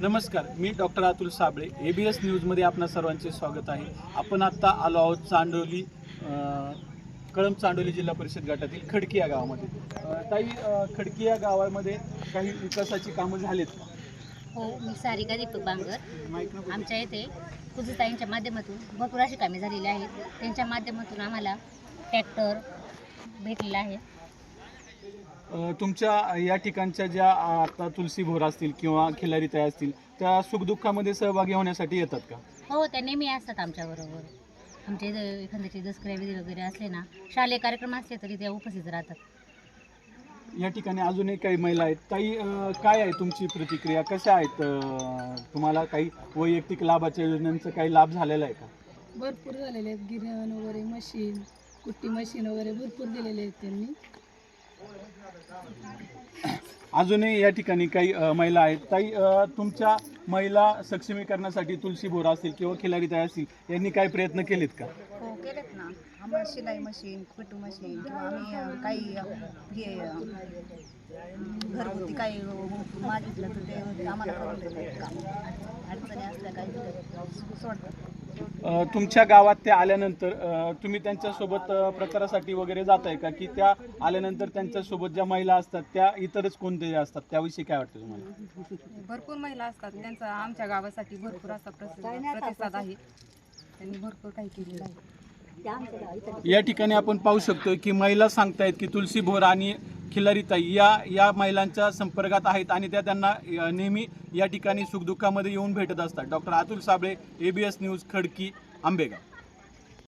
नमस्कार मी doctor Atul Sable A B S न्यूजमध्ये आपणा सर्वांचे स्वागत आहे. आपण आत्ता आलो आहोत चांडोली कळंब चांडोली जिल्हा परिषद गटातील खडकी या गावामध्ये ताई खडकी या गावामध्ये काही विकासाची कामं झालीत? हो मी सारिका दीपक बांगर. आमच्या इथे कुजुताईंच्या माध्यमातून भरपूर अशी कामे झालेली आहेत. त्यांच्या माध्यमातून आम्हाला ट्रॅक्टर भेटलेला आहे. तुमच्या या ठिकाणच्या ज्या आता तुलसी भोर असतील किंवा खिलारी ताई असतील त्या सुखदुःखामध्ये सहभागी होण्यासाठी येतात का? हो त्या नेहमी असतात आमच्याबरोबर आमच्या इथे एखाद्याची दसकऱ्या विधी वगैरे असले ना शालेय कार्यक्रम असले तरी त्या उपस्थित राहतात. या ठिकाणी अजूनही काही महिला आहेत. ताई अ, काय आहे तुमची प्रतिक्रिया? कशा आहेत अ, तुम्हाला काही वैयक्तिक लाभाच्या योजनांचा काही लाभ झालेला आहे का? भरपूर झालेले आहेत. गिरण वगैरे मशीन कुट्टी मशीन वगैरे भरपूर दिलेले आहेत त्यांनी. अजूनही या ठिकाणी काही महिला आहेत. ताई तुमच्या महिला सक्षमीकरणासाठी तुलसी बोरा असतील किंवा खिलारी ताई असतील यांनी काही प्रयत्न केलेत का? हो केलेत ना. आम्हाला शिलाई मशीन कुटू मशीन? किंवा आम्ही काही हे घरगुती काही मागितलं तर ते आम्हाला अडचणी असल्या काही सोडतात. तुमच्या गावात त्या आल्यानंतर तुम्ही त्यांच्यासोबत प्रचारासाठी वगैरे जाताय का? की त्या आल्यानंतर त्यांच्यासोबत ज्या महिला असतात त्या इतरच कोणते असतात? त्याविषयी काय वाटतं तुम्हाला? भरपूर महिला असतात. त्यांचा आमच्या गावासाठी भरपूर असा प्रतिसाद आहे. त्यांनी भरपूर काही केलेलं आहे. या ठिकाणी आपण पाहू शकतो की महिला सांगतायत की तुलसी भोर आणि खिल्लारीताई या या महिलांच्या संपर्कात आहेत आणि त्या त्यांना नेहमी या ठिकाणी सुखदुःखामध्ये येऊन भेटत असतात. Doctor Atul Sable A B S news Khadki Ambegaon.